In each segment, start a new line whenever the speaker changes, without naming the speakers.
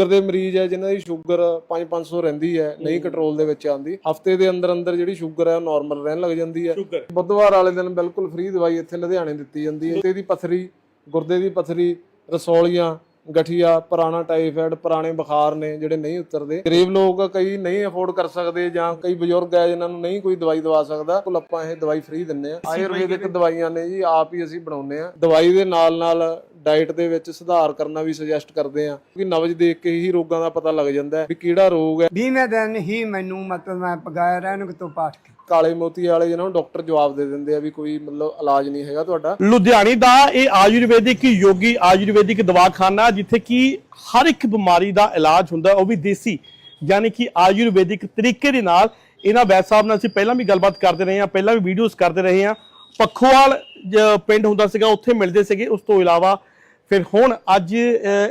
Sugar ਦੇ ਮਰੀਜ਼ ਹੈ ਜਿਨ੍ਹਾਂ ਦੀ ਸ਼ੂਗਰ 5-500 ਰਹਿੰਦੀ ਹੈ ਨਹੀਂ ਕੰਟਰੋਲ ਦੇ ਵਿੱਚ ਆਉਂਦੀ। ਹਫ਼ਤੇ ਦੇ ਅੰਦਰ ਅੰਦਰ ਜਿਹੜੀ ਸ਼ੂਗਰ ਹੈ ਉਹ ਨਾਰਮਲ ਰਹਿਣ ਲੱਗ ਜਾਂਦੀ ਹੈ। ਬੁੱਧਵਾਰ ਵਾਲੇ ਦਿਨ ਬਿਲਕੁਲ ਫ੍ਰੀ ਦਵਾਈ ਇੱਥੇ ਲੁਧਿਆਣੇ ਦਿੱਤੀ ਜਾਂਦੀ ਹੈ। ਤੇ ਇਹਦੀ ਪਥਰੀ ਗੁਰਦੇ ਦੀ ਪਥਰੀ ਰਸੌਲੀਆਂ ਗਠੀਆ ਪੁਰਾਣਾ ਟਾਈਫਾਇਡ ਪੁਰਾਣੇ ਬੁਖਾਰ ਨੇ ਜਿਹੜੇ ਨਹੀਂ ਉਤਰਦੇ। ਗਰੀਬ ਲੋਕ ਕਈ ਨਹੀਂ ਅਫੋਰਡ ਕਰ ਸਕਦੇ ਜਾਂ ਕਈ ਬਜ਼ੁਰਗ ਹੈ ਜਿਨ੍ਹਾਂ ਨੂੰ ਨਹੀਂ ਕੋਈ ਦਵਾਈ ਦਵਾ ਸਕਦਾ ਕੋਲ ਆਪਾਂ ਇਹ ਦਵਾਈ ਫ੍ਰੀ ਦਿੰਨੇ ਆ ਆਯੁਰਵੈਦਿਕ ਦਵਾਈਆਂ ਨੇ ਜੀ ਆਪ ਹੀ ਅਸੀਂ ਬਣਾਉਂਦੇ ਆ ਦਵਾਈ ਦੇ ਨਾਲ ਨਾਲ ਡਾਈਟ ਦੇ ਵਿੱਚ ਸੁਧਾਰ ਕਰਨਾ ਵੀ ਸੁਜੈਸਟ ਕਰਦੇ ਆ ਕਿਉਂਕਿ ਨਬਜ ਦੇਖ ਕੇ ਹੀ ਰੋਗਾਂ ਦਾ ਪਤਾ ਲੱਗ ਜਾਂਦਾ ਵੀ ਕਿਹੜਾ ਰੋਗ ਹੈ।
ਵੀਹਵੇਂ ਦਿਨ ਹੀ ਮੈਨੂੰ ਮਤਲਬ ਮੈਂ ਪਗਾਇਆ ਰਹਿਣ ਤੋਂ ਪਾਠ ਕੀਤਾ।
ਕਾਲੇ ਮੋਤੀ ਵਾਲੇ ਜਿਹਨਾਂ ਨੂੰ ਡਾਕਟਰ ਜਵਾਬ ਦੇ ਦਿੰਦੇ ਆ ਵੀ ਕੋਈ ਮਤਲਬ ਇਲਾਜ ਨਹੀਂ ਹੈਗਾ ਤੁਹਾਡਾ।
ਲੁਧਿਆਣੇ ਦਾ ਇਹ ਆਯੁਰਵੈਦਿਕ ਯੋਗੀ, ਆਯੁਰਵੈਦਿਕ ਦਵਾਖਾਨਾ, ਜਿੱਥੇ ਕਿ ਹਰ ਇੱਕ ਬਿਮਾਰੀ ਦਾ ਇਲਾਜ ਹੁੰਦਾ, ਉਹ ਵੀ ਦੇਸੀ, ਯਾਨੀ ਕਿ ਆਯੁਰਵੈਦਿਕ ਤਰੀਕੇ ਦੇ ਨਾਲ ਇਹਨਾਂ ਵੈਦ ਸਾਹਿਬ ਨਾਲ ਅਸੀਂ ਪਹਿਲਾਂ ਵੀ ਗੱਲਬਾਤ ਕਰਦੇ ਰਹੇ ਹਾਂ, ਪਹਿਲਾਂ ਵੀ ਵੀਡੀਓਜ਼ ਕਰਦੇ ਰਹੇ ਹਾਂ। ਪੱਖੋਵਾਲ, ਜ- ਪਿੰਡ ਹੁੰਦਾ ਸੀਗਾ, ਉੱਥੇ ਮਿਲਦੇ ਸੀਗੇ। ਉਸ ਤੋਂ ਇਲਾਵਾ ਫਿਰ ਹੁਣ ਅੱਜ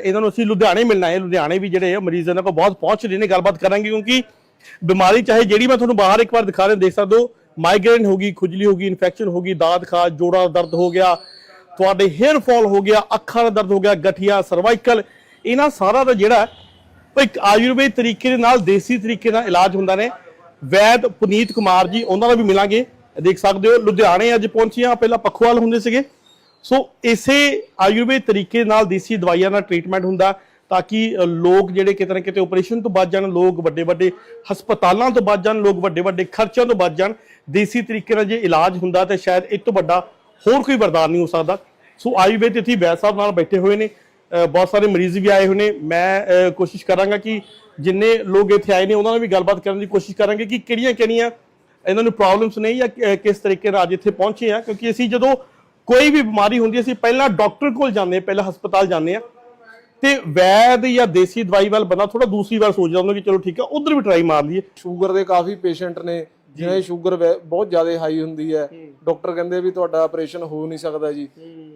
ਇਹਨਾਂ ਨੂੰ ਅਸੀਂ ਲੁਧਿਆਣੇ ਮਿਲਣਾ ਹੈ। ਲੁਧਿਆਣੇ ਵੀ ਜਿਹੜੇ ਮਰੀਜ਼ ਇਹਨਾਂ ਕੋਲ ਬਹੁਤ ਪਹੁੰਚ ਰਹੇ ਨੇ, ਗੱਲਬਾਤ ਕਰਾਂਗੇ, ਕਿਉਂਕਿ ਬਿਮਾਰੀ ਚਾਹੇ ਜਿਹੜੀ ਮੈਂ ਤੁਹਾਨੂੰ ਬਾਹਰ ਇੱਕ ਵਾਰ ਦਿਖਾ ਰਿਹਾ, ਦੇਖ ਸਕਦੇ ਹੋ ਮਾਈਗ੍ਰੇਨ ਹੋ ਗਈ, ਖੁਜਲੀ ਹੋ ਗਈ ਇਨਫੈਕਸ਼ਨ ਹੋ ਗਈ ਦਾਦ ਖਾ, ਜੋੜਾਂ ਦਾ ਦਰਦ ਹੋ ਗਿਆ, ਤੁਹਾਡੇ ਹੇਅਰ ਫਾਲ ਹੋ ਗਿਆ, ਅੱਖਾਂ ਦਾ ਦਰਦ ਹੋ ਗਿਆ, ਗਠੀਆ ਸਰਵਾਈਕਲ ਇਹਨਾਂ ਸਾਰਾ ਦਾ ਜਿਹੜਾ ਇੱਕ ਆਯੁਰਵੇਦ ਤਰੀਕੇ ਦੇ ਨਾਲ, ਦੇਸੀ ਤਰੀਕੇ ਨਾਲ ਇਲਾਜ ਹੁੰਦਾ ਨੇ। ਵੈਦ ਪੁਨੀਤ ਕੁਮਾਰ ਜੀ, ਉਹਨਾਂ ਨਾਲ ਵੀ ਮਿਲਾਂਗੇ। ਦੇਖ ਸਕਦੇ ਹੋ, ਲੁਧਿਆਣੇ ਅੱਜ ਪਹੁੰਚੀਆਂ ਪਹਿਲਾਂ ਪੱਖੋਵਾਲ ਹੁੰਦੇ ਸੀਗੇ। ਸੋ ਇਸੇ ਆਯੁਰਵੇਦ ਤਰੀਕੇ ਨਾਲ ਦੇਸੀ ਦਵਾਈਆਂ ਦਾ ਟ੍ਰੀਟਮੈਂਟ ਹੁੰਦਾ। ਤਾਂ ਕਿ ਲੋਕ ਜਿਹੜੇ ਕਿਤੇ ਨਾ ਕਿਤੇ ਆਪਰੇਸ਼ਨ ਤੋਂ ਬਚ ਜਾਣ, ਲੋਕ ਵੱਡੇ ਵੱਡੇ ਹਸਪਤਾਲਾਂ ਤੋਂ ਬਚ ਜਾਣ, ਲੋਕ ਵੱਡੇ ਵੱਡੇ ਖਰਚਿਆਂ ਤੋਂ ਬਚ ਜਾਣ, ਦੇਸੀ ਤਰੀਕੇ ਨਾਲ ਜੇ ਇਲਾਜ ਹੁੰਦਾ ਤਾਂ ਸ਼ਾਇਦ ਇਸ ਤੋਂ ਵੱਡਾ ਹੋਰ ਕੋਈ ਵਰਦਾਨ ਨਹੀਂ ਹੋ ਸਕਦਾ। ਸੋ ਆਯੁਰਵੇਦ ਇੱਥੇ ਵੈਦ ਸਾਹਿਬ ਨਾਲ ਬੈਠੇ ਹੋਏ ਨੇ ਬਹੁਤ ਸਾਰੇ ਮਰੀਜ਼ ਵੀ ਆਏ ਹੋਏ ਨੇ। ਮੈਂ ਕੋਸ਼ਿਸ਼ ਕਰਾਂਗਾ ਕਿ ਜਿੰਨੇ ਲੋਕ ਇੱਥੇ ਆਏ ਨੇ, ਉਹਨਾਂ ਨਾਲ ਵੀ ਗੱਲਬਾਤ ਕਰਨ ਦੀ ਕੋਸ਼ਿਸ਼ ਕਰਾਂਗੇ ਕਿ ਕਿਹੜੀਆਂ ਕਿਹੜੀਆਂ ਇਹਨਾਂ ਨੂੰ ਪ੍ਰੋਬਲਮਸ ਨੇ ਜਾਂ ਕਿਸ ਤਰੀਕੇ ਨਾਲ ਅੱਜ ਇੱਥੇ ਪਹੁੰਚੇ ਆ। ਕਿਉਂਕਿ ਅਸੀਂ ਜਦੋਂ ਕੋਈ ਵੀ ਬਿਮਾਰੀ ਹੁੰਦੀ ਅਸੀਂ ਪਹਿਲਾਂ ਡਾਕਟਰ ਕੋਲ ਜਾਂਦੇ ਹਾਂ, ਪਹਿਲਾਂ ਹਸਪਤਾਲ ਜਾਂਦੇ ਆ ਤੇ ਵੈਦ ਜਾਂ ਦੇਸੀ ਦਵਾਈ ਵੱਲ ਬੰਦਾ ਥੋੜਾ ਦੂਸਰੀ ਵਾਰ ਸੋਚਦਾ ਹੁੰਦਾ ਕਿ ਚਲੋ ਠੀਕ ਹੈ ਉਧਰ ਵੀ ਟਰਾਈ ਮਾਰ ਲਈਏ।
ਸ਼ੂਗਰ ਦੇ ਕਾਫੀ ਪੇਸ਼ੈਂਟ ਨੇ ਜਿਹਨਾਂ ਦੀ ਸ਼ੂਗਰ ਬਹੁਤ ਜ਼ਿਆਦਾ ਹਾਈ ਹੁੰਦੀ ਹੈ। ਡਾਕਟਰ ਕਹਿੰਦੇ ਵੀ ਤੁਹਾਡਾ ਆਪਰੇਸ਼ਨ ਹੋ ਨਹੀਂ ਸਕਦਾ ਜੀ।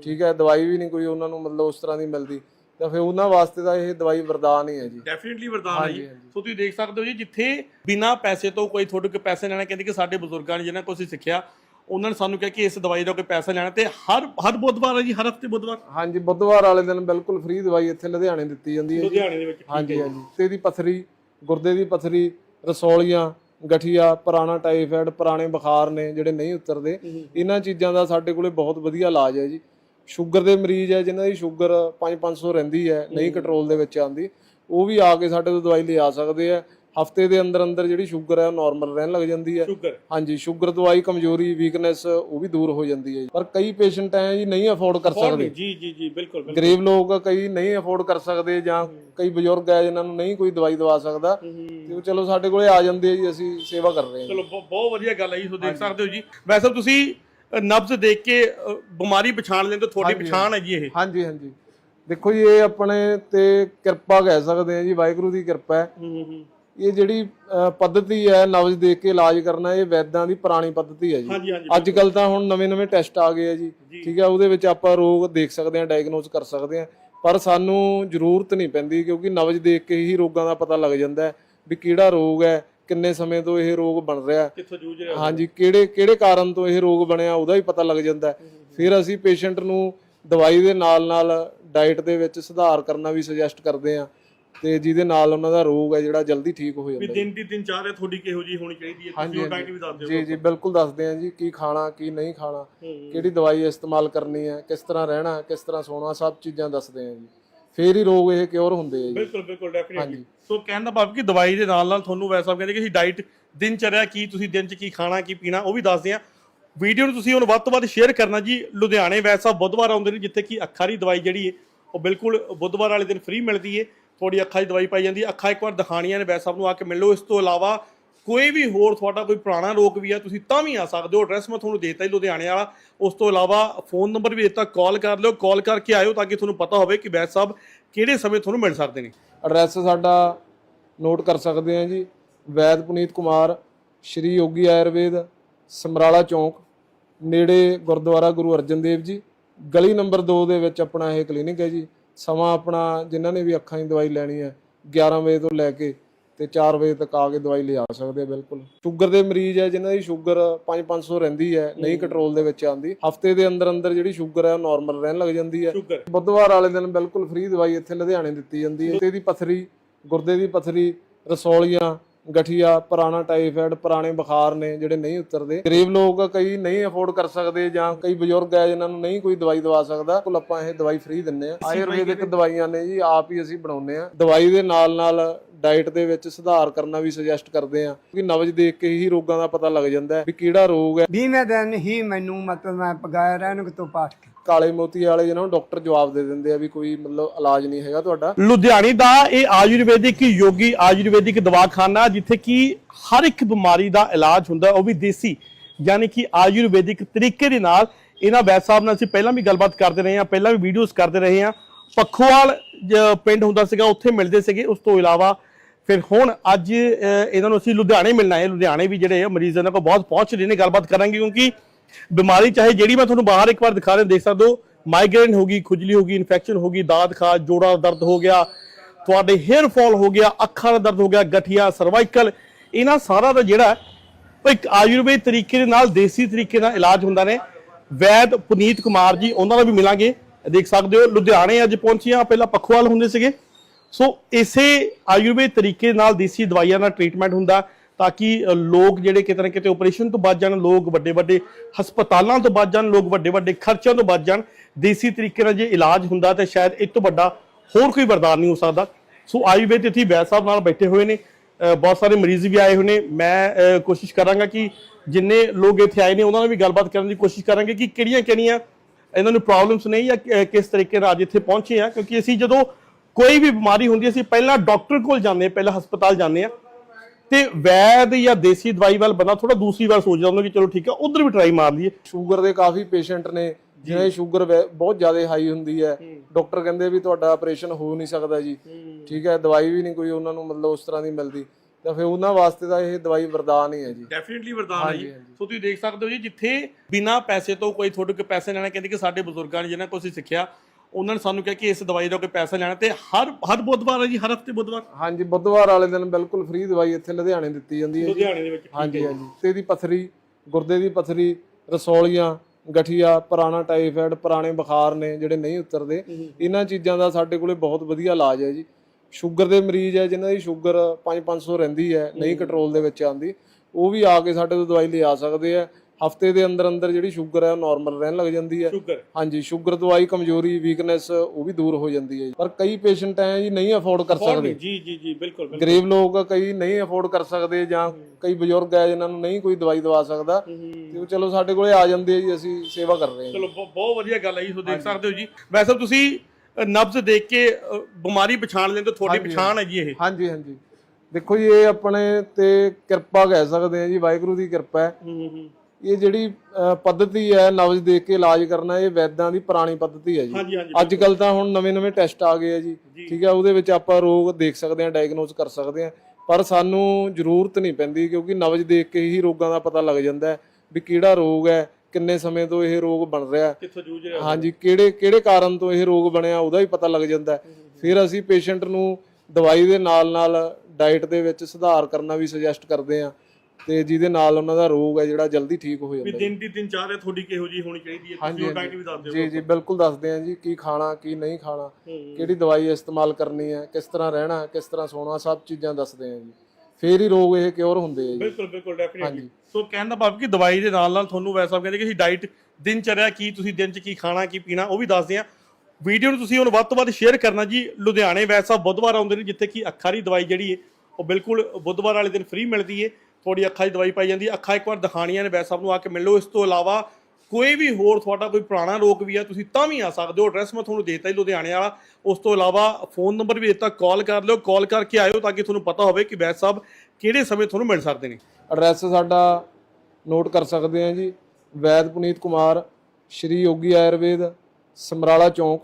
ਠੀਕ ਹੈ ਦਵਾਈ ਵੀ ਨਹੀਂ ਕੋਈ ਉਹਨਾਂ ਨੂੰ ਮਤਲਬ ਉਸ ਤਰ੍ਹਾਂ ਦੀ ਮਿਲਦੀ। ਤਾਂ ਫਿਰ ਉਹਨਾਂ ਵਾਸਤੇ ਤਾਂ ਇਹ ਦਵਾਈ ਵਰਦਾਨ ਹੀ ਹੈ ਜੀ।
ਡੈਫੀਨਿਟਲੀ ਵਰਦਾਨ ਹੈ ਜੀ। ਸੋ ਤੁਸੀਂ ਦੇਖ ਸਕਦੇ ਹੋ ਜੀ ਜਿੱਥੇ ਬਿਨਾ ਪੈਸੇ ਤੋਂ ਕੋਈ ਤੁਹਾਡੇ ਕੋਲ ਪੈਸੇ ਲੈਣਾ ਕਹਿੰਦੇ ਕਿ ਸਾਡੇ ਬਜ਼ੁਰਗਾਂ ਨੇ ਜਿਹਨਾਂ ਕੋਲ ਅਸੀਂ ਸਿੱਖਿਆ ਉਹਨਾਂ ਨੇ ਸਾਨੂੰ ਕਿਹਾ ਕਿ ਇਸ ਦਵਾਈ ਦਾ ਕੋਈ ਪੈਸਾ ਲੈਣਾ ਤੇ ਹਰ ਹਰ ਬੁੱਧਵਾਰ ਹੈ ਜੀ ਹਰ ਹਫ਼ਤੇ ਬੁੱਧਵਾਰ?
ਹਾਂਜੀ ਬੁੱਧਵਾਰ ਵਾਲੇ ਦਿਨ ਬਿਲਕੁਲ ਫ੍ਰੀ ਦਵਾਈ ਇੱਥੇ ਲੁਧਿਆਣੇ ਦਿੱਤੀ ਜਾਂਦੀ ਹੈ ਜੀ।
ਲੁਧਿਆਣੇ ਦੇ ਵਿੱਚ
ਹਾਂਜੀ ਹਾਂਜੀ। ਤੇ ਇਹਦੀ ਪਥਰੀ ਗੁਰਦੇ ਦੀ ਪਥਰੀ ਰਸੌਲੀਆਂ ਗਠੀਆ ਪੁਰਾਣਾ ਟਾਈਫਾਇਡ ਪੁਰਾਣੇ ਬੁਖਾਰ ਨੇ ਜਿਹੜੇ ਨਹੀਂ ਉਤਰਦੇ। ਇਹਨਾਂ ਚੀਜ਼ਾਂ ਦਾ ਸਾਡੇ ਕੋਲੇ ਬਹੁਤ ਵਧੀਆ ਇਲਾਜ ਹੈ ਜੀ। ਸ਼ੂਗਰ ਦੇ ਮਰੀਜ਼ ਹੈ ਜਿਨ੍ਹਾਂ ਦੀ ਸ਼ੂਗਰ 5-500 ਰਹਿੰਦੀ ਹੈ ਨਹੀਂ ਕੰਟਰੋਲ ਦੇ ਵਿੱਚ ਆਉਂਦੀ ਉਹ ਵੀ ਆ ਕੇ ਸਾਡੇ ਤੋਂ ਦਵਾਈ ਲਿਆ ਸਕਦੇ ਆ ਹਫ਼ਤੇ ਦੇ ਅੰਦਰ ਅੰਦਰ ਜਿਹੜੀ ਸ਼ੂਗਰ ਹੈ ਉਹ ਨਾਰਮਲ ਰਹਿਣ ਲੱਗ ਜਾਂਦੀ ਹੈ।
ਸ਼ੂਗਰ।
ਹਾਂਜੀ ਸ਼ੂਗਰ ਦਵਾਈ ਕਮਜ਼ੋਰੀ ਵੀਕਨੈਸ ਉਹ ਵੀ ਦੂਰ ਹੋ ਜਾਂਦੀ ਹੈ। ਪਰ ਕਈ ਪੇਸ਼ੈਂਟ ਐ ਜੀ ਨਹੀਂ ਅਫੋਰਡ ਕਰ ਸਕਦੇ।
ਜੀ ਜੀ ਜੀ ਬਿਲਕੁਲ ਬਿਲਕੁਲ।
ਗਰੀਬ ਲੋਕ ਕਈ ਨਹੀਂ ਅਫੋਰਡ ਕਰ ਸਕਦੇ ਜਾਂ ਕਈ ਬਜ਼ੁਰਗ ਹੈ ਜਿਨ੍ਹਾਂ ਨੂੰ ਨਹੀਂ ਕੋਈ ਦਵਾਈ ਦਵਾ ਸਕਦਾ। ਤੇ ਉਹ ਚਲੋ ਸਾਡੇ ਕੋਲੇ ਆ ਜਾਂਦੇ ਆ ਜੀ ਅਸੀਂ ਸੇਵਾ ਕਰ ਰਹੇ ਹਾਂ
ਚਲੋ ਬਹੁ- ਬਹੁਤ ਵਧੀਆ ਗੱਲ ਹੈ ਜੀ ਸੋ ਦੇਖ ਸਕਦੇ ਹੋ ਜੀ। ਵੈਸੇ ਤੁਸੀਂ ਨਬਜ਼ ਦੇਖ ਕੇ ਬਿਮਾਰੀ ਪਛਾਣ ਲੈਂਦੇ ਤੁਹਾਡੀ ਪਛਾਣ ਹੈ ਜੀ ਇਹ।
ਹਾਂਜੀ ਹਾਂਜੀ। ਦੇਖੋ ਜੀ ਇਹ ਆਪਣੇ ਤੇ ਕਿਰਪਾ ਕਹਿ ਸਕਦੇ ਆ ਜੀ ਵਾਹਿਗੁਰੂ ਦੀ ਕਿਰਪਾ ਹੈ
ਹੂੰ ਹੂੰ।
ਇਹ ਜਿਹੜੀ ਪੱਧਤੀ ਹੈ ਨਬਜ਼ ਦੇਖ ਕੇ ਇਲਾਜ ਕਰਨਾ ਇਹ ਵੈਦਾਂ ਦੀ ਪੁਰਾਣੀ ਪੱਧਤੀ ਹੈ ਜੀ। ਅੱਜ ਕੱਲ ਤਾਂ ਹੁਣ ਨਵੇਂ-ਨਵੇਂ ਟੈਸਟ ਆ ਗਏ ਆ ਜੀ। ਠੀਕ ਹੈ ਉਹਦੇ ਵਿੱਚ ਆਪਾਂ ਰੋਗ ਦੇਖ ਸਕਦੇ ਹਾਂ ਡਾਇਗਨੋਸ ਕਰ ਸਕਦੇ ਹਾਂ। ਪਰ ਸਾਨੂੰ ਜ਼ਰੂਰਤ ਨਹੀਂ ਪੈਂਦੀ ਕਿਉਂਕਿ ਨਬਜ਼ ਦੇਖ ਕੇ ਹੀ ਰੋਗਾਂ ਦਾ ਪਤਾ ਲੱਗ ਜਾਂਦਾ ਹੈ ਵੀ ਕਿਹੜਾ ਰੋਗ ਹੈ ਕਿੰਨੇ ਸਮੇਂ ਤੋਂ ਇਹ ਰੋਗ ਬਣ ਰਿਹਾ ਹੈ।
ਕਿੱਥੋਂ ਜੂਝ ਰਿਹਾ
ਹਾਂਜੀ ਕਿਹੜੇ ਕਿਹੜੇ ਕਾਰਨ ਤੋਂ ਇਹ ਰੋਗ ਬਣਿਆ ਉਹਦਾ ਵੀ ਪਤਾ ਲੱਗ ਜਾਂਦਾ ਫਿਰ ਅਸੀਂ ਪੇਸ਼ੈਂਟ ਨੂੰ ਦਵਾਈ ਦੇ ਨਾਲ ਨਾਲ ਡਾਈਟ ਦੇ ਵਿੱਚ ਸੁਧਾਰ ਕਰਨਾ ਵੀ ਸੁਜੈਸਟ ਕਰਦੇ ਹਾਂ। ਤੇ ਜਿਹਦੇ ਨਾਲ ਉਹਨਾਂ ਦਾ ਰੋਗ ਹੈ ਜਿਹੜਾ ਜਲਦੀ ਠੀਕ ਹੋ
ਵੀ
ਜਾਂਦਾ ਹੈ।
ਦਿਨ ਦੀ ਦਿਨ ਚਾਹ ਥੋੜੀ ਕਿਹੋ ਜੀ ਹੋਣੀ ਚਾਹੀਦੀ ਹੈ? ਤੁਸੀਂ ਉਹ ਡਾਈਟ ਵੀ ਦੱਸ ਦਿਓ
ਜੀ ਜੀ ਬਿਲਕੁਲ ਦੱਸਦੇ ਹਾਂ ਜੀ ਕੀ ਖਾਣਾ ਕੀ ਨਹੀਂ ਖਾਣਾ। ਕਿਹੜੀ ਦਵਾਈ ਇਸਤੇਮਾਲ ਕਰਨੀ ਹੈ ਕਿਸ ਤਰ੍ਹਾਂ ਰਹਿਣਾ ਕਿਸ ਤਰ੍ਹਾਂ ਸੋਣਾ ਸਭ ਚੀਜ਼ਾਂ ਦੱਸਦੇ ਹਾਂ ਜੀ। ਫੇਰ ਹੀ ਰੋਗ ਇਹ ਕਿਉਰ ਹੁੰਦੇ ਆ ਜੀ।
ਬਿਲਕੁਲ ਬਿਲਕੁਲ ਡੈਫੀਨਿਟਲੀ ਸੋ ਕਹਿਣ ਦਾ ਭਾਵ ਕਿ ਦਵਾਈ ਦੇ ਨਾਲ ਨਾਲ ਤੁਹਾਨੂੰ ਵੈਸਾ ਸਾਹਿਬ ਕਹਿੰਦੇ ਕਿ ਅਸੀਂ ਡਾਈਟ ਦਿਨ ਚਰਿਆ ਕੀ ਤੁਸੀਂ ਦਿਨ ਚ ਕੀ ਖਾਣਾ ਕੀ ਪੀਣਾ ਉਹ ਵੀ ਦੱਸਦੇ ਆ। ਵੀਡੀਓ ਨੂੰ ਤੁਸੀਂ ਹੁਣ ਵੱਧ ਤੋਂ ਵੱਧ ਸ਼ੇਅਰ ਕਰਨਾ ਜੀ। ਲੁਧਿਆਣੇ ਸਾਹਿਬ ਬੁੱਧਵਾਰ ਆਉਂਦੇ ਨੇ ਜਿੱਥੇ ਕਿ ਅੱਖਾਂ ਦੀ ਦਵਾਈ ਜਿਹੜੀ ਹੈ ਉਹ ਬਿਲਕੁਲ ਬੁੱਧਵਾਰ ਵਾਲੇ ਦਿਨ ਫ੍ਰੀ ਮਿਲਦੀ ਹੈ। ਤੁਹਾਡੀ ਅੱਖਾਂ ਦੀ ਦਵਾਈ ਪਾਈ ਜਾਂਦੀ ਹੈ। ਅੱਖਾਂ ਇੱਕ ਵਾਰ ਦਿਖਾਣੀਆਂ ਨੇ ਵੈਦ ਸਾਹਿਬ ਨੂੰ ਆ ਕੇ ਮਿਲ ਲਓ। ਇਸ ਤੋਂ ਇਲਾਵਾ ਕੋਈ ਵੀ ਹੋਰ ਤੁਹਾਡਾ ਕੋਈ ਪੁਰਾਣਾ ਰੋਗ ਵੀ ਆ, ਤੁਸੀਂ ਤਾਂ ਵੀ ਆ ਸਕਦੇ ਹੋ। ਐਡਰੈਸ ਮੈਂ ਤੁਹਾਨੂੰ ਦੇਤਾ ਹੀ ਲੁਧਿਆਣੇ ਵਾਲਾ। ਉਸ ਤੋਂ ਇਲਾਵਾ ਫੋਨ ਨੰਬਰ ਵੀ ਦਿੱਤਾ, ਕਾਲ ਕਰ ਲਿਓ। ਕਾਲ ਕਰਕੇ ਆਇਓ ਤਾਂ ਕਿ ਤੁਹਾਨੂੰ ਪਤਾ ਹੋਵੇ ਕਿ ਵੈਦ ਸਾਹਿਬ ਕਿਹੜੇ ਸਮੇਂ ਤੁਹਾਨੂੰ ਮਿਲ ਸਕਦੇ ਨੇ।
ਐਡਰੈਸ ਸਾਡਾ ਨੋਟ ਕਰ ਸਕਦੇ ਆ ਜੀ। ਵੈਦ ਪੁਨੀਤ ਕੁਮਾਰ, ਸ਼੍ਰੀ ਯੋਗੀ ਆਯੁਰਵੇਦ, ਸਮਰਾਲਾ ਚੌਂਕ, ਨੇੜੇ ਗੁਰਦੁਆਰਾ ਗੁਰੂ ਅਰਜਨ ਦੇਵ ਜੀ। ਗਲੀ ਨੰਬਰ 2 ਦੇ ਵਿੱਚ ਆਪਣਾ ਇਹ ਕਲੀਨਿਕ ਹੈ ਜੀ। ਸਮਾਂ ਆਪਣਾ ਜਿਨ੍ਹਾਂ ਨੇ ਵੀ ਅੱਖਾਂ ਦੀ ਦਵਾਈ ਲੈਣੀ ਹੈ 11 ਵਜੇ ਤੋਂ ਲੈ ਕੇ ਤੇ 4 ਵਜੇ ਤੱਕ ਆ ਕੇ ਦਵਾਈ ਲਿਆ ਸਕਦੇ ਆ ਬਿਲਕੁਲ। ਸ਼ੂਗਰ ਦੇ ਮਰੀਜ਼ ਹੈ ਜਿਨ੍ਹਾਂ ਦੀ ਸ਼ੂਗਰ 5-500 ਰਹਿੰਦੀ ਹੈ ਨਹੀਂ ਕੰਟਰੋਲ ਦੇ ਵਿੱਚ ਆਉਂਦੀ। ਹਫ਼ਤੇ ਦੇ ਅੰਦਰ ਅੰਦਰ ਜਿਹੜੀ ਸ਼ੂਗਰ ਹੈ ਉਹ ਨਾਰਮਲ ਰਹਿਣ ਲੱਗ ਜਾਂਦੀ ਹੈ। ਬੁੱਧਵਾਰ ਵਾਲੇ ਦਿਨ ਬਿਲਕੁਲ ਫ੍ਰੀ ਦਵਾਈ ਇੱਥੇ ਲੁਧਿਆਣੇ ਦਿੱਤੀ ਜਾਂਦੀ ਹੈ। ਤੇ ਇਹਦੀ ਪਥਰੀ ਗੁਰਦੇ ਦੀ ਪਥਰੀ ਰਸੌਲੀਆਂ ਗਠੀਆ ਪੁਰਾਣਾ ਟਾਈਫਾਇਡ ਪੁਰਾਣੇ ਬੁਖਾਰ ਨੇ ਜਿਹੜੇ ਨਹੀਂ ਉਤਰਦੇ। ਗਰੀਬ ਲੋਕ ਕਈ ਨਹੀਂ ਅਫੋਰਡ ਕਰ ਸਕਦੇ ਜਾਂ ਕਈ ਬਜ਼ੁਰਗ ਹੈ ਜਿਨ੍ਹਾਂ ਨੂੰ ਨਹੀਂ ਕੋਈ ਦਵਾਈ ਦਵਾ ਸਕਦਾ। ਕੋਲ ਆਪਾਂ ਇਹ ਦਵਾਈ ਫ੍ਰੀ ਦਿੰਨੇ ਆ। ਆਯੁਰਵੈਦਿਕ ਦਵਾਈਆਂ ਨੇ ਜੀ ਆਪ ਹੀ ਅਸੀਂ ਬਣਾਉਂਦੇ ਆ। ਦਵਾਈ ਦੇ ਨਾਲ ਨਾਲ ਡਾਈਟ ਦੇ ਵਿੱਚ ਸੁਧਾਰ ਕਰਨਾ ਵੀ ਸੁਜੈਸਟ ਕਰਦੇ ਆ। ਕਿਉਂਕਿ ਨਬਜ ਦੇਖ ਕੇ ਹੀ ਰੋਗਾਂ ਦਾ ਪਤਾ ਲੱਗ ਜਾਂਦਾ ਵੀ ਕਿਹੜਾ ਰੋਗ ਹੈ।
ਵੀਹਵੇਂ ਦਿਨ ਹੀ ਮੈਨੂੰ ਮਤਲਬ ਮੈਂ ਪਗਾਇਆ ਰਹਿਣ ਤੋਂ ਪਾਠ ਕੀਤਾ।
ਕਾਲੇ ਮੋਤੀ ਵਾਲੇ ਜਿਹਨਾਂ ਨੂੰ ਡਾਕਟਰ ਜਵਾਬ ਦੇ ਦਿੰਦੇ ਆ ਵੀ ਕੋਈ ਮਤਲਬ ਇਲਾਜ ਨਹੀਂ ਹੈਗਾ ਤੁਹਾਡਾ।
ਲੁਧਿਆਣੇ ਦਾ ਇਹ ਆਯੁਰਵੈਦਿਕ ਯੋਗੀ ਆਯੁਰਵੈਦਿਕ ਦਵਾਖਾਨਾ ਜਿੱਥੇ ਕਿ ਹਰ ਇੱਕ ਬਿਮਾਰੀ ਦਾ ਇਲਾਜ ਹੁੰਦਾ, ਉਹ ਵੀ ਦੇਸੀ, ਯਾਨੀ ਕਿ ਆਯੁਰਵੈਦਿਕ ਤਰੀਕੇ ਦੇ ਨਾਲ ਇਹਨਾਂ ਵੈਦ ਸਾਹਿਬ ਨਾਲ ਅਸੀਂ ਪਹਿਲਾਂ ਵੀ ਗੱਲਬਾਤ ਕਰਦੇ ਰਹੇ ਹਾਂ, ਪਹਿਲਾਂ ਵੀ ਵੀਡੀਓਜ਼ ਕਰਦੇ ਰਹੇ ਹਾਂ। ਪੱਖੋਵਾਲ ਪਿੰਡ ਹੁੰਦਾ ਸੀਗਾ, ਉੱਥੇ ਮਿਲਦੇ ਸੀਗੇ। ਉਸ ਤੋਂ ਇਲਾਵਾ ਫਿਰ ਹੁਣ ਅੱਜ ਇਹਨਾਂ ਨੂੰ ਅਸੀਂ ਲੁਧਿਆਣੇ ਮਿਲਣਾ ਹੈ। ਲੁਧਿਆਣੇ ਵੀ ਜਿਹੜੇ ਮਰੀਜ਼ ਇਹਨਾਂ ਕੋਲ ਬਹੁਤ ਪਹੁੰਚ ਰਹੇ ਨੇ, ਗੱਲਬਾਤ ਕਰਾਂਗੇ ਕਿਉਂਕਿ ਬਿਮਾਰੀ ਚਾਹੇ ਜਿਹੜੀ ਮੈਂ ਤੁਹਾਨੂੰ ਬਾਹਰ ਇੱਕ ਵਾਰ ਦਿਖਾ ਰਿਹਾ, ਦੇਖ ਸਕਦੇ ਹੋ ਮਾਈਗ੍ਰੇਨ ਹੋ ਗਈ, ਖੁਜਲੀ ਹੋ ਗਈ ਇਨਫੈਕਸ਼ਨ ਹੋ ਗਈ ਦਾਦ ਖਾ, ਜੋੜਾਂ ਦਾ ਦਰਦ ਹੋ ਗਿਆ, ਤੁਹਾਡੇ ਹੇਅਰ ਫਾਲ ਹੋ ਗਿਆ, ਅੱਖਾਂ ਦਾ ਦਰਦ ਹੋ ਗਿਆ, ਗਠੀਆ ਸਰਵਾਈਕਲ ਇਹਨਾਂ ਸਾਰਾ ਦਾ ਜਿਹੜਾ ਇੱਕ ਆਯੁਰਵੇਦ ਤਰੀਕੇ ਦੇ ਨਾਲ, ਦੇਸੀ ਤਰੀਕੇ ਨਾਲ ਇਲਾਜ ਹੁੰਦਾ ਨੇ। ਵੈਦ ਪੁਨੀਤ ਕੁਮਾਰ ਜੀ, ਉਹਨਾਂ ਨਾਲ ਵੀ ਮਿਲਾਂਗੇ। ਦੇਖ ਸਕਦੇ ਹੋ, ਲੁਧਿਆਣੇ ਅੱਜ ਪਹੁੰਚੀਆਂ ਪਹਿਲਾਂ ਪਖਵਾਲ ਹੁੰਦੇ ਸੀਗੇ। ਸੋ ਇਸੇ ਆਯੁਰਵੇਦ ਤਰੀਕੇ ਨਾਲ ਦੇਸੀ ਦਵਾਈਆਂ ਦਾ ਟ੍ਰੀਟਮੈਂਟ ਹੁੰਦਾ। ਤਾਂ ਕਿ ਲੋਕ ਜਿਹੜੇ ਕਿਤੇ ਨਾ ਕਿਤੇ ਆਪਰੇਸ਼ਨ ਤੋਂ ਬਚ ਜਾਣ, ਲੋਕ ਵੱਡੇ ਵੱਡੇ ਹਸਪਤਾਲਾਂ ਤੋਂ ਬਚ ਜਾਣ, ਲੋਕ ਵੱਡੇ ਵੱਡੇ ਖਰਚਿਆਂ ਤੋਂ ਬਚ ਜਾਣ, ਦੇਸੀ ਤਰੀਕੇ ਨਾਲ ਜੇ ਇਲਾਜ ਹੁੰਦਾ ਤਾਂ ਸ਼ਾਇਦ ਇਹ ਤੋਂ ਵੱਡਾ ਹੋਰ ਕੋਈ ਵਰਦਾਨ ਨਹੀਂ ਹੋ ਸਕਦਾ। ਸੋ ਆਯੁਰਵੇਦ ਇੱਥੇ ਵੈਦ ਸਾਹਿਬ ਨਾਲ ਬੈਠੇ ਹੋਏ ਨੇ ਬਹੁਤ ਸਾਰੇ ਮਰੀਜ਼ ਵੀ ਆਏ ਹੋਏ ਨੇ। ਮੈਂ ਕੋਸ਼ਿਸ਼ ਕਰਾਂਗਾ ਕਿ ਜਿੰਨੇ ਲੋਕ ਇੱਥੇ ਆਏ ਨੇ, ਉਹਨਾਂ ਨਾਲ ਵੀ ਗੱਲਬਾਤ ਕਰਨ ਦੀ ਕੋਸ਼ਿਸ਼ ਕਰਾਂਗੇ ਕਿ ਕਿਹੜੀਆਂ ਕਿਹੜੀਆਂ ਇਹਨਾਂ ਨੂੰ ਪ੍ਰੋਬਲਮਸ ਨੇ ਜਾਂ ਕਿਸ ਤਰੀਕੇ ਨਾਲ ਅੱਜ ਇੱਥੇ ਪਹੁੰਚੇ ਆ। ਕਿਉਂਕਿ ਅਸੀਂ ਜਦੋਂ ਕੋਈ ਵੀ ਬਿਮਾਰੀ ਹੁੰਦੀ ਅਸੀਂ ਪਹਿਲਾਂ ਡਾਕਟਰ ਕੋਲ ਜਾਂਦੇ ਹਾਂ, ਪਹਿਲਾਂ ਹਸਪਤਾਲ ਜਾਂਦੇ ਆ ਤੇ ਵੈਦ ਜਾਂ ਦੇਸੀ ਦਵਾਈ ਵੱਲ ਬੰਦਾ ਥੋੜਾ ਦੂਸਰੀ ਵਾਰ ਸੋਚਦਾ ਹੁੰਦਾ ਕਿ ਚਲੋ ਠੀਕ ਆ ਉਧਰ ਵੀ ਟਰਾਈ ਮਾਰ ਲਈਏ।
ਸ਼ੂਗਰ ਦੇ ਕਾਫੀ ਪੇਸ਼ੈਂਟ ਨੇ ਜਿਹਨਾਂ ਦੀ ਸ਼ੂਗਰ ਬਹੁਤ ਜ਼ਿਆਦਾ ਹਾਈ ਹੁੰਦੀ ਹੈ। ਡਾਕਟਰ ਕਹਿੰਦੇ ਵੀ ਤੁਹਾਡਾ ਆਪਰੇਸ਼ਨ ਹੋ ਨਹੀਂ ਸਕਦਾ ਜੀ। ਠੀਕ ਹੈ ਦਵਾਈ ਵੀ ਨਹੀਂ ਕੋਈ ਉਹਨਾਂ ਨੂੰ ਮਤਲਬ ਉਸ ਤਰ੍ਹਾਂ ਦੀ ਮਿਲਦੀ। ਤਾਂ ਫਿਰ ਉਹਨਾਂ ਵਾਸਤੇ ਤਾਂ ਇਹ ਦਵਾਈ ਵਰਦਾਨ ਹੀ ਹੈ ਜੀ।
ਡੈਫੀਨਿਟਲੀ ਵਰਦਾਨ ਹੈ ਜੀ। ਸੋ ਤੁਸੀਂ ਦੇਖ ਸਕਦੇ ਹੋ ਜੀ ਜਿੱਥੇ ਬਿਨਾ ਪੈਸੇ ਤੋਂ ਕੋਈ ਤੁਹਾਡੇ ਕੋਲ ਪੈਸੇ ਲੈਣਾ ਕਹਿੰਦੇ ਕਿ ਸਾਡੇ ਬਜ਼ੁਰਗਾਂ ਨੇ ਜਿਹਨਾਂ ਕੋਲ ਅਸੀਂ ਸਿੱਖਿਆ ਉਹਨਾਂ ਨੇ ਸਾਨੂੰ ਕਿਹਾ ਕਿ ਇਸ ਦਵਾਈ ਦਾ ਕੋਈ ਪੈਸਾ ਲੈਣਾ ਤੇ ਹਰ ਹਰ ਬੁੱਧਵਾਰ ਹੈ ਜੀ ਹਰ ਹਫ਼ਤੇ ਬੁੱਧਵਾਰ।
ਹਾਂਜੀ ਬੁੱਧਵਾਰ ਵਾਲੇ ਦਿਨ ਬਿਲਕੁਲ ਫ੍ਰੀ ਦਵਾਈ ਇੱਥੇ ਲੁਧਿਆਣੇ ਦਿੱਤੀ ਜਾਂਦੀ ਹੈ ਜੀ।
ਲੁਧਿਆਣੇ ਦੇ ਵਿੱਚ
ਹਾਂਜੀ ਹਾਂਜੀ। ਤੇ ਦੀ ਪਥਰੀ ਗੁਰਦੇ ਦੀ ਪਥਰੀ ਰਸੌਲੀਆਂ ਗਠੀਆ ਪੁਰਾਣਾ ਟਾਈਫਾਇਡ ਪੁਰਾਣੇ ਬੁਖਾਰ ਨੇ ਜਿਹੜੇ ਨਹੀਂ ਉਤਰਦੇ। ਇਹਨਾਂ ਚੀਜ਼ਾਂ ਦਾ ਸਾਡੇ ਕੋਲੇ ਬਹੁਤ ਵਧੀਆ ਇਲਾਜ ਹੈ ਜੀ। ਸ਼ੂਗਰ ਦੇ ਮਰੀਜ਼ ਹੈ ਜਿਨ੍ਹਾਂ ਦੀ ਸ਼ੂਗਰ 5-500 ਰਹਿੰਦੀ ਹੈ ਨਹੀਂ ਕੰਟਰੋਲ ਦੇ ਵਿੱਚ ਆਉਂਦੀ ਉਹ ਵੀ ਆ ਕੇ ਸਾਡੇ ਤੋਂ ਦਵਾਈ ਲਿਆ ਸਕਦੇ ਆ ਹਫ਼ਤੇ ਦੇ ਅੰਦਰ ਅੰਦਰ ਜਿਹੜੀ ਸ਼ੂਗਰ ਹੈ ਉਹ ਨਾਰਮਲ ਰਹਿਣ ਲੱਗ ਜਾਂਦੀ ਹੈ।
ਸ਼ੂਗਰ।
ਹਾਂਜੀ ਸ਼ੂਗਰ ਦਵਾਈ ਕਮਜ਼ੋਰੀ ਵੀਕਨੈਸ ਉਹ ਵੀ ਦੂਰ ਹੋ ਜਾਂਦੀ ਹੈ। ਪਰ ਕਈ ਪੇਸ਼ੈਂਟ ਐ ਜੀ ਨਹੀਂ ਅਫੋਰਡ ਕਰ ਸਕਦੇ।
ਜੀ ਜੀ ਜੀ ਬਿਲਕੁਲ ਬਿਲਕੁਲ।
ਗਰੀਬ ਲੋਕ ਕਈ ਨਹੀਂ ਅਫੋਰਡ ਕਰ ਸਕਦੇ ਜਾਂ ਕਈ ਬਜ਼ੁਰਗ ਹੈ ਜਿਨ੍ਹਾਂ ਨੂੰ ਨਹੀਂ ਕੋਈ ਦਵਾਈ ਦਵਾ ਸਕਦਾ। ਤੇ ਉਹ ਚਲੋ ਸਾਡੇ ਕੋਲੇ ਆ ਜਾਂਦੇ ਆ ਜੀ ਅਸੀਂ ਸੇਵਾ ਕਰ ਰਹੇ ਹਾਂ
ਚਲੋ ਬਹੁ- ਬਹੁਤ ਵਧੀਆ ਗੱਲ ਹੈ ਜੀ ਸੋ ਦੇਖ ਸਕਦੇ ਹੋ ਜੀ। ਵੈਸੇ ਤੁਸੀਂ ਨਬਜ਼ ਦੇਖ ਕੇ ਬਿਮਾਰੀ ਪਛਾਣ ਲੈਂਦੇ ਹੋ, ਤੁਹਾਡੀ ਪਛਾਣ ਹੈ ਜੀ ਇਹ।
ਹਾਂਜੀ ਹਾਂਜੀ। ਦੇਖੋ ਜੀ ਇਹ ਆਪਣੇ ਤੇ ਕਿਰਪਾ ਕਹਿ ਸਕਦੇ ਆ ਜੀ ਵਾਹਿਗੁਰੂ ਦੀ ਕਿਰਪਾ ਹੈ
ਹੂੰ ਹੂੰ।
ਇਹ ਜਿਹੜੀ ਪੱਧਤੀ ਹੈ ਨਬਜ਼ ਦੇਖ ਕੇ ਇਲਾਜ ਕਰਨਾ ਇਹ ਵੈਦਾਂ ਦੀ ਪੁਰਾਣੀ ਪੱਧਤੀ ਹੈ ਜੀ। ਅੱਜ ਕੱਲ ਤਾਂ ਹੁਣ ਨਵੇਂ-ਨਵੇਂ ਟੈਸਟ ਆ ਗਏ ਆ ਜੀ। ਠੀਕ ਹੈ ਉਹਦੇ ਵਿੱਚ ਆਪਾਂ ਰੋਗ ਦੇਖ ਸਕਦੇ ਹਾਂ ਡਾਇਗਨੋਸ ਕਰ ਸਕਦੇ ਹਾਂ ਪਰ ਸਾਨੂੰ ਜ਼ਰੂਰਤ ਨਹੀਂ ਪੈਂਦੀ ਕਿਉਂਕਿ ਨਬਜ਼ ਦੇਖ ਕੇ ਹੀ ਰੋਗਾਂ ਦਾ ਪਤਾ ਲੱਗ ਜਾਂਦਾ ਹੈ ਵੀ ਕਿਹੜਾ ਰੋਗ ਹੈ ਕਿੰਨੇ ਸਮੇਂ ਤੋਂ ਇਹ ਰੋਗ ਬਣ ਰਿਹਾ ਹੈ।
ਕਿੱਥੋਂ ਜੂਝ ਰਿਹਾ
ਹਾਂਜੀ ਕਿਹੜੇ ਕਿਹੜੇ ਕਾਰਨ ਤੋਂ ਇਹ ਰੋਗ ਬਣਿਆ ਉਹਦਾ ਵੀ ਪਤਾ ਲੱਗ ਜਾਂਦਾ ਹੈ। ਫਿਰ ਅਸੀਂ ਪੇਸ਼ੈਂਟ ਨੂੰ ਦਵਾਈ ਦੇ ਨਾਲ ਨਾਲ ਡਾਈਟ ਦੇ ਵਿੱਚ ਸੁਧਾਰ ਕਰਨਾ ਵੀ ਸੁਜੈਸਟ ਕਰਦੇ ਹਾਂ ਤੇ ਜਿਹਦੇ ਨਾਲ ਉਹਨਾਂ ਦਾ ਰੋਗ ਹੈ ਜਿਹੜਾ ਜਲਦੀ ਠੀਕ ਹੋ
ਵੀ
ਜਾਂਦਾ ਹੈ।
ਦਿਨ ਦੀ ਦਿਨ ਚਾਹ ਤੁਹਾਡੀ ਕਿਹੋ ਜੀ ਹੋਣੀ ਚਾਹੀਦੀ ਹੈ? ਤੁਸੀਂ ਉਹ ਡਾਈਟ ਵੀ ਦੱਸ ਦਿਓ
ਜੀ ਜੀ ਬਿਲਕੁਲ ਦੱਸਦੇ ਹਾਂ ਜੀ ਕੀ ਖਾਣਾ ਕੀ ਨਹੀਂ ਖਾਣਾ
ਹੂੰ।
ਕਿਹੜੀ ਦਵਾਈ ਇਸਤੇਮਾਲ ਕਰਨੀ ਹੈ ਕਿਸ ਤਰ੍ਹਾਂ ਰਹਿਣਾ ਕਿਸ ਤਰ੍ਹਾਂ ਸੌਣਾ ਸਭ ਚੀਜ਼ਾਂ ਦੱਸਦੇ ਹਾਂ ਜੀ। ਫੇਰ ਹੀ ਰੋਗ ਇਹ ਕਿਉਰ ਹੁੰਦੇ ਆ ਜੀ।
ਬਿਲਕੁਲ ਬਿਲਕੁਲ ਡੈਫੀਨਿਟਲੀ ਸੋ ਕਹਿਣ ਦਾ ਭਾਵ ਕਿ ਦਵਾਈ ਦੇ ਨਾਲ ਨਾਲ ਤੁਹਾਨੂੰ ਵੈਸਾ ਕਹਿੰਦੇ ਕਿ ਅਸੀਂ ਡਾਈਟ ਦਿਨ ਚਰਿਆ ਕੀ ਤੁਸੀਂ ਦਿਨ ਚ ਕੀ ਖਾਣਾ ਕੀ ਪੀਣਾ ਉਹ ਵੀ ਦੱਸਦੇ ਆ ਵੀਡੀਓ ਨੂੰ ਤੁਸੀਂ ਹੁਣ ਵੱਧ ਤੋਂ ਵੱਧ ਸ਼ੇਅਰ ਕਰਨਾ ਜੀ। ਲੁਧਿਆਣੇ ਵੈਸਾ ਬੁੱਧਵਾਰ ਆਉਂਦੇ ਨੇ ਜਿੱਥੇ ਕਿ ਅੱਖਾਂ ਦੀ ਦਵਾਈ ਜਿਹੜੀ ਹੈ ਉਹ ਬਿਲਕੁਲ ਬੁੱਧਵਾਰ ਵਾਲੇ ਦਿਨ ਫ੍ਰੀ ਮਿਲਦੀ ਹੈ। ਤੁਹਾਡੀ ਅੱਖਾਂ ਦੀ ਦਵਾਈ ਪਾਈ ਜਾਂਦੀ ਹੈ। ਅੱਖਾਂ ਇੱਕ ਵਾਰ ਦਿਖਾਣੀਆਂ ਨੇ, ਵੈਸ ਸਾਹਿਬ ਨੂੰ ਆ ਕੇ ਮਿਲ। ਲਓ ਇਸ ਤੋਂ ਇਲਾਵਾ ਕੋਈ ਵੀ ਹੋਰ ਤੁਹਾਡਾ ਕੋਈ ਪੁਰਾਣਾ ਰੋਗ ਵੀ ਆ ਤੁਸੀਂ ਤਾਂ ਵੀ ਆ ਸਕਦੇ ਹੋ। ਐਡਰੈਸ ਮੈਂ ਤੁਹਾਨੂੰ ਦੇਤਾ ਹੀ ਲੁਧਿਆਣੇ ਵਾਲਾ। ਉਸ ਤੋਂ ਇਲਾਵਾ ਫੋਨ ਨੰਬਰ ਵੀ ਦਿੱਤਾ, ਕਾਲ ਕਰ ਲਿਓ। ਕਾਲ ਕਰਕੇ ਆਇਓ ਤਾਂ ਕਿ ਤੁਹਾਨੂੰ ਪਤਾ ਹੋਵੇ ਕਿ ਵੈਸ ਸਾਹਿਬ ਕਿਹੜੇ ਸਮੇਂ ਤੁਹਾਨੂੰ ਮਿਲ ਸਕਦੇ ਨੇ।
ਐਡਰੈਸ ਸਾਡਾ ਨੋਟ ਕਰ ਸਕਦੇ ਆ ਜੀ। ਵੈਦ ਪੁਨੀਤ ਕੁਮਾਰ, ਸ਼੍ਰੀ ਯੋਗੀ ਆਯੁਰਵੇਦ, ਸਮਰਾਲਾ ਚੌਂਕ,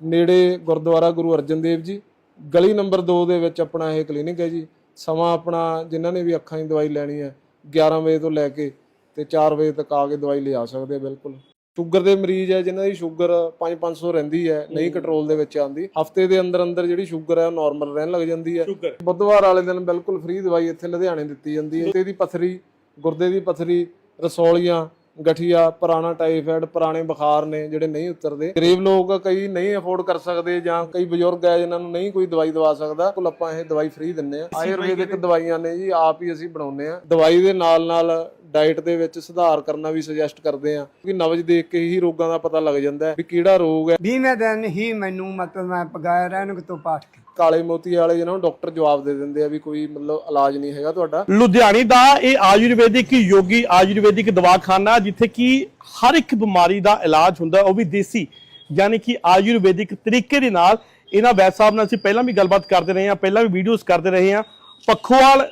ਨੇੜੇ ਗੁਰਦੁਆਰਾ ਗੁਰੂ ਅਰਜਨ ਦੇਵ ਜੀ। ਗਲੀ ਨੰਬਰ 2 ਦੇ ਵਿੱਚ ਆਪਣਾ ਇਹ ਕਲੀਨਿਕ ਹੈ ਜੀ। ਸਮਾਂ ਆਪਣਾ ਜਿਨ੍ਹਾਂ ਨੇ ਵੀ ਅੱਖਾਂ ਦੀ ਦਵਾਈ ਲੈਣੀ ਹੈ 11 ਵਜੇ ਤੋਂ ਲੈ ਕੇ ਤੇ 4 ਵਜੇ ਤੱਕ ਆ ਕੇ ਦਵਾਈ ਲਿਆ ਸਕਦੇ ਆ ਬਿਲਕੁਲ। ਸ਼ੂਗਰ ਦੇ ਮਰੀਜ਼ ਹੈ ਜਿਨ੍ਹਾਂ ਦੀ ਸ਼ੂਗਰ 5-500 ਰਹਿੰਦੀ ਹੈ ਨਹੀਂ ਕੰਟਰੋਲ ਦੇ ਵਿੱਚ ਆਉਂਦੀ। ਹਫ਼ਤੇ ਦੇ ਅੰਦਰ ਅੰਦਰ ਜਿਹੜੀ ਸ਼ੂਗਰ ਹੈ ਉਹ ਨਾਰਮਲ ਰਹਿਣ ਲੱਗ ਜਾਂਦੀ ਹੈ। ਬੁੱਧਵਾਰ ਵਾਲੇ ਦਿਨ ਬਿਲਕੁਲ ਫ੍ਰੀ ਦਵਾਈ ਇੱਥੇ ਲੁਧਿਆਣੇ ਦਿੱਤੀ ਜਾਂਦੀ ਹੈ। ਤੇ ਦੀ ਪਥਰੀ ਗੁਰਦੇ ਦੀ ਪਥਰੀ ਰਸੌਲੀਆਂ ਗਠੀਆ ਪੁਰਾਣਾ ਟਾਈਫਾਇਡ ਪੁਰਾਣੇ ਬੁਖਾਰ ਨੇ ਜਿਹੜੇ ਨਹੀਂ ਉਤਰਦੇ। ਗਰੀਬ ਲੋਕ ਕਈ ਨਹੀਂ ਅਫੋਰਡ ਕਰ ਸਕਦੇ ਜਾਂ ਕਈ ਬਜ਼ੁਰਗ ਹੈ ਜਿਨ੍ਹਾਂ ਨੂੰ ਨਹੀਂ ਕੋਈ ਦਵਾਈ ਦਵਾ ਸਕਦਾ। ਕੋਲ ਆਪਾਂ ਇਹ ਦਵਾਈ ਫ੍ਰੀ ਦਿੰਨੇ ਆ ਆਯੁਰਵੈਦਿਕ ਦਵਾਈਆਂ ਨੇ ਜੀ ਆਪ ਹੀ ਅਸੀਂ ਬਣਾਉਂਦੇ ਆ ਦਵਾਈ ਦੇ ਨਾਲ ਨਾਲ ਡਾਈਟ ਦੇ ਵਿੱਚ ਸੁਧਾਰ ਕਰਨਾ ਵੀ ਸੁਜੈਸਟ ਕਰਦੇ ਆ ਕਿਉਂਕਿ ਨਬਜ ਦੇਖ ਕੇ ਹੀ ਰੋਗਾਂ ਦਾ ਪਤਾ ਲੱਗ ਜਾਂਦਾ ਹੈ ਵੀ ਕਿਹੜਾ ਰੋਗ ਹੈ।
ਵੀਹਵੇਂ ਦਿਨ ਹੀ ਮੈਨੂੰ ਮਤਲਬ ਮੈਂ ਪਗਾਇਆ ਰਹਿਣ ਤੋਂ ਪਾਠ ਕੀਤਾ।
ਕਾਲੇ ਮੋਤੀ ਵਾਲੇ ਜਿਹਨਾਂ ਨੂੰ ਡਾਕਟਰ ਜਵਾਬ ਦੇ ਦਿੰਦੇ ਆ ਵੀ ਕੋਈ ਮਤਲਬ ਇਲਾਜ ਨਹੀਂ ਹੈਗਾ ਤੁਹਾਡਾ।
ਲੁਧਿਆਣੇ ਦਾ ਇਹ ਆਯੁਰਵੈਦਿਕ ਯੋਗੀ ਆਯੁਰਵੈਦਿਕ ਦਵਾਖਾਨਾ ਜਿੱਥੇ ਕਿ ਹਰ ਇੱਕ ਬਿਮਾਰੀ ਦਾ ਇਲਾਜ ਹੁੰਦਾ, ਉਹ ਵੀ ਦੇਸੀ, ਯਾਨੀ ਕਿ ਆਯੁਰਵੈਦਿਕ ਤਰੀਕੇ ਦੇ ਨਾਲ ਇਹਨਾਂ ਵੈਦ ਸਾਹਿਬ ਨਾਲ ਅਸੀਂ ਪਹਿਲਾਂ ਵੀ ਗੱਲਬਾਤ ਕਰਦੇ ਰਹੇ ਹਾਂ, ਪਹਿਲਾਂ ਵੀ ਵੀਡੀਓਜ਼ ਕਰਦੇ ਰਹੇ ਹਾਂ। ਪੱਖੋਵਾਲ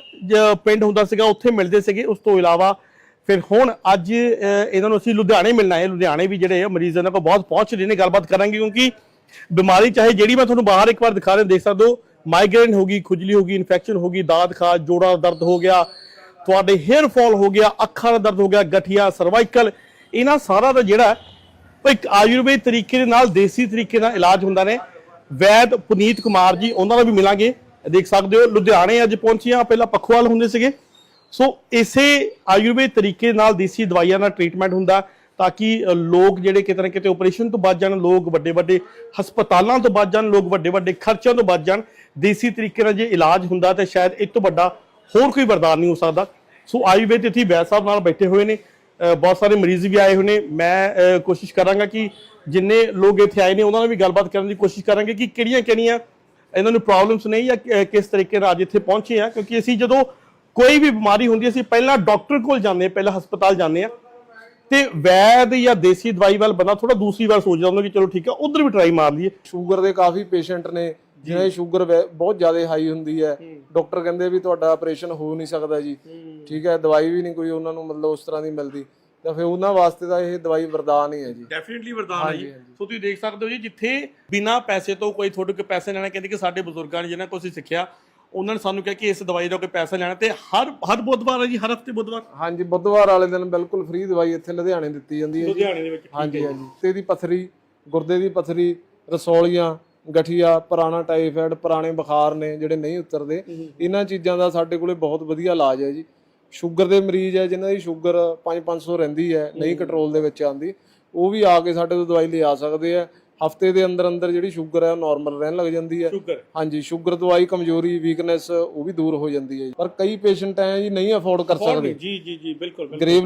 ਪਿੰਡ ਹੁੰਦਾ ਸੀਗਾ, ਉੱਥੇ ਮਿਲਦੇ ਸੀਗੇ, ਉਸ ਤੋਂ ਇਲਾਵਾ ਫਿਰ ਹੁਣ ਅੱਜ ਇਹਨਾਂ ਨੂੰ ਅਸੀਂ ਲੁਧਿਆਣੇ ਮਿਲਣਾ ਹੈ। ਲੁਧਿਆਣੇ ਵੀ ਜਿਹੜੇ ਆ, ਮਰੀਜ਼ ਇਹਨਾਂ ਕੋਲ ਬਹੁਤ ਪਹੁੰਚ ਰਹੇ ਨੇ, ਗੱਲਬਾਤ ਕਰਾਂਗੇ ਕਿਉਂਕਿ ਬਿਮਾਰੀ ਚਾਹੇ ਜਿਹੜੀ ਮੈਂ ਤੁਹਾਨੂੰ ਬਾਹਰ ਇੱਕ ਵਾਰ ਦਿਖਾ ਰਿਹਾ, ਦੇਖ ਸਕਦੇ ਹੋ ਮਾਈਗ੍ਰੇਨ ਹੋ ਗਈ, ਖੁਜਲੀ ਹੋ ਗਈ ਇਨਫੈਕਸ਼ਨ ਹੋ ਗਈ ਦਾਦ ਖਾ ਜੋੜਾਂ ਦਾ ਦਰਦ ਹੋ ਗਿਆ, ਤੁਹਾਡੇ ਹੇਅਰ ਫਾਲ ਹੋ ਗਿਆ, ਅੱਖਾਂ ਦਾ ਦਰਦ ਹੋ ਗਿਆ, ਗਠੀਆ ਸਰਵਾਈਕਲ ਇਹਨਾਂ ਸਾਰਾ ਦਾ ਜਿਹੜਾ ਇੱਕ ਆਯੁਰਵੇਦ ਤਰੀਕੇ ਦੇ ਨਾਲ, ਦੇਸੀ ਤਰੀਕੇ ਨਾਲ ਇਲਾਜ ਹੁੰਦਾ ਨੇ। ਵੈਦ ਪੁਨੀਤ ਕੁਮਾਰ ਜੀ, ਉਹਨਾਂ ਨਾਲ ਵੀ ਮਿਲਾਂਗੇ। ਦੇਖ ਸਕਦੇ ਹੋ, ਲੁਧਿਆਣੇ ਅੱਜ ਪਹੁੰਚੇ ਆ ਪਹਿਲਾਂ ਪਖਵਾਲ ਹੁੰਦੇ ਸੀਗੇ। ਸੋ ਇਸੇ ਆਯੁਰਵੇਦ ਤਰੀਕੇ ਨਾਲ ਦੇਸੀ ਦਵਾਈਆਂ ਨਾਲ ਟ੍ਰੀਟਮੈਂਟ ਹੁੰਦਾ। ਤਾਂ ਕਿ ਲੋਕ ਜਿਹੜੇ ਕਿਤੇ ਨਾ ਕਿਤੇ ਆਪਰੇਸ਼ਨ ਤੋਂ ਬਚ ਜਾਣ, ਲੋਕ ਵੱਡੇ ਵੱਡੇ ਹਸਪਤਾਲਾਂ ਤੋਂ ਬਚ ਜਾਣ, ਲੋਕ ਵੱਡੇ ਵੱਡੇ ਖਰਚਿਆਂ ਤੋਂ ਬਚ ਜਾਣ, ਦੇਸੀ ਤਰੀਕੇ ਨਾਲ ਜੇ ਇਲਾਜ ਹੁੰਦਾ ਤੇ ਸ਼ਾਇਦ ਇਸ ਤੋਂ ਵੱਡਾ ਹੋਰ ਕੋਈ ਵਰਦਾਨ ਨਹੀਂ ਹੋ ਸਕਦਾ। ਸੋ ਆਯੁਰਵੇਦ ਇੱਥੇ ਵੈਦ ਸਾਹਿਬ ਨਾਲ ਬੈਠੇ ਹੋਏ ਨੇ ਬਹੁਤ ਸਾਰੇ ਮਰੀਜ਼ ਵੀ ਆਏ ਹੋਏ ਨੇ। ਮੈਂ ਕੋਸ਼ਿਸ਼ ਕਰਾਂਗਾ ਕਿ ਜਿੰਨੇ ਲੋਕ ਇੱਥੇ ਆਏ ਨੇ, ਉਹਨਾਂ ਨਾਲ ਵੀ ਗੱਲਬਾਤ ਕਰਨ ਦੀ ਕੋਸ਼ਿਸ਼ ਕਰਾਂਗੇ ਕਿ ਕਿਹੜੀਆਂ ਕਿਹੜੀਆਂ ਇਹਨਾਂ ਨੂੰ ਪ੍ਰੋਬਲਮਸ ਨੇ ਜਾਂ ਕਿਸ ਤਰੀਕੇ ਨਾਲ ਅੱਜ ਇੱਥੇ ਪਹੁੰਚੇ ਆ। ਕਿਉਂਕਿ ਅਸੀਂ ਜਦੋਂ ਕੋਈ ਵੀ ਬਿਮਾਰੀ ਹੁੰਦੀ ਅਸੀਂ ਪਹਿਲਾਂ ਡਾਕਟਰ ਕੋਲ ਜਾਂਦੇ ਹਾਂ, ਪਹਿਲਾਂ ਹਸਪਤਾਲ ਜਾਂਦੇ ਆ ਤੇ ਵੈਦ ਜਾਂ ਦੇਸੀ ਦਵਾਈ ਵੱਲ ਬੰਦਾ ਥੋੜਾ ਦੂਸਰੀ ਵਾਰ ਸੋਚਦਾ ਹੁੰਦਾ ਕਿ ਚਲੋ ਠੀਕ ਆ ਉਧਰ ਵੀ ਟਰਾਈ ਮਾਰ ਲਈਏ।
ਸ਼ੂਗਰ ਦੇ ਕਾਫੀ ਪੇਸ਼ੈਂਟ ਨੇ ਜਿਨ੍ਹਾਂ ਦੀ ਸ਼ੂਗਰ ਬਹੁਤ ਜ਼ਿਆਦਾ ਹਾਈ ਹੁੰਦੀ ਹੈ। ਡਾਕਟਰ ਕਹਿੰਦੇ ਵੀ ਤੁਹਾਡਾ ਆਪਰੇਸ਼ਨ ਹੋ ਨਹੀਂ ਸਕਦਾ ਜੀ। ਠੀਕ ਹੈ ਦਵਾਈ ਵੀ ਨਹੀਂ ਕੋਈ ਉਹਨਾਂ ਨੂੰ ਮਤਲਬ ਉਸ ਤਰ੍ਹਾਂ ਦੀ ਮਿਲਦੀ। ਤਾਂ ਫਿਰ ਉਹਨਾਂ ਵਾਸਤੇ ਤਾਂ ਇਹ ਦਵਾਈ ਵਰਦਾਨ ਹੀ ਹੈ ਜੀ।
ਡੈਫੀਨਿਟਲੀ ਵਰਦਾਨ ਹੈ ਜੀ। ਸੋ ਤੁਸੀਂ ਦੇਖ ਸਕਦੇ ਹੋ ਜੀ ਜਿੱਥੇ ਬਿਨਾ ਪੈਸੇ ਤੋਂ ਕੋਈ ਤੁਹਾਡੇ ਕੋਲ ਪੈਸੇ ਲੈਣਾ ਕਹਿੰਦੇ ਕਿ ਸਾਡੇ ਬਜ਼ੁਰਗਾਂ ਨੇ ਜਿਹਨਾਂ ਕੋਲ ਅਸੀਂ ਸਿੱਖਿਆ ਉਹਨਾਂ ਨੇ ਸਾਨੂੰ ਕਿਹਾ ਕਿ ਇਸ ਦਵਾਈ ਦਾ ਕੋਈ ਪੈਸਾ ਲੈਣਾ ਤੇ ਹਰ ਹਰ ਬੁੱਧਵਾਰ ਹੈ ਜੀ ਹਰ ਹਫ਼ਤੇ ਬੁੱਧਵਾਰ?
ਹਾਂਜੀ ਬੁੱਧਵਾਰ ਵਾਲੇ ਦਿਨ ਬਿਲਕੁਲ ਫ੍ਰੀ ਦਵਾਈ ਇੱਥੇ ਲੁਧਿਆਣੇ ਦਿੱਤੀ ਜਾਂਦੀ ਹੈ ਜੀ।
ਲੁਧਿਆਣੇ ਦੇ ਵਿੱਚ
ਹਾਂਜੀ ਹਾਂਜੀ। ਤੇ ਦੀ ਪਥਰੀ ਗੁਰਦੇ ਦੀ ਪਥਰੀ ਰਸੌਲੀਆਂ ਗਠੀਆ ਪੁਰਾਣਾ ਟਾਈਫਾਇਡ ਪੁਰਾਣੇ ਬੁਖਾਰ ਨੇ ਜਿਹੜੇ ਨਹੀਂ ਉਤਰਦੇ। ਇਹਨਾਂ ਚੀਜ਼ਾਂ ਦਾ ਸਾਡੇ ਕੋਲੇ ਬਹੁਤ ਵਧੀਆ ਇਲਾਜ ਹੈ ਜੀ। ਸ਼ੂਗਰ ਦੇ ਮਰੀਜ਼ ਹੈ ਜਿਨ੍ਹਾਂ ਦੀ ਸ਼ੂਗਰ 5-500 ਰਹਿੰਦੀ ਹੈ ਨਹੀਂ ਕੰਟਰੋਲ ਦੇ ਵਿੱਚ ਆਂਦੀ ਉਹ ਵੀ ਆ ਕੇ ਸਾਡੇ ਤੋਂ ਦਵਾਈ ਲਿਆ ਸਕਦੇ ਆ ਹਫ਼ਤੇ ਦੇ ਅੰਦਰ ਅੰਦਰ ਜਿਹੜੀ ਸ਼ੂਗਰ ਹੈ ਉਹ ਨਾਰਮਲ ਰਹਿਣ ਲੱਗ ਜਾਂਦੀ ਹੈ।
ਸ਼ੂਗਰ।
ਹਾਂਜੀ ਸ਼ੂਗਰ ਦਵਾਈ ਕਮਜ਼ੋਰੀ ਵੀਕਨੈਸ ਉਹ ਵੀ ਦੂਰ ਹੋ ਜਾਂਦੀ ਹੈ। ਪਰ ਕਈ ਪੇਸ਼ੈਂਟ ਐ ਜੀ ਨਹੀਂ ਅਫੋਰਡ ਕਰ ਸਕਦੇ।
ਜੀ ਜੀ ਜੀ ਬਿਲਕੁਲ ਬਿਲਕੁਲ।
ਗਰੀਬ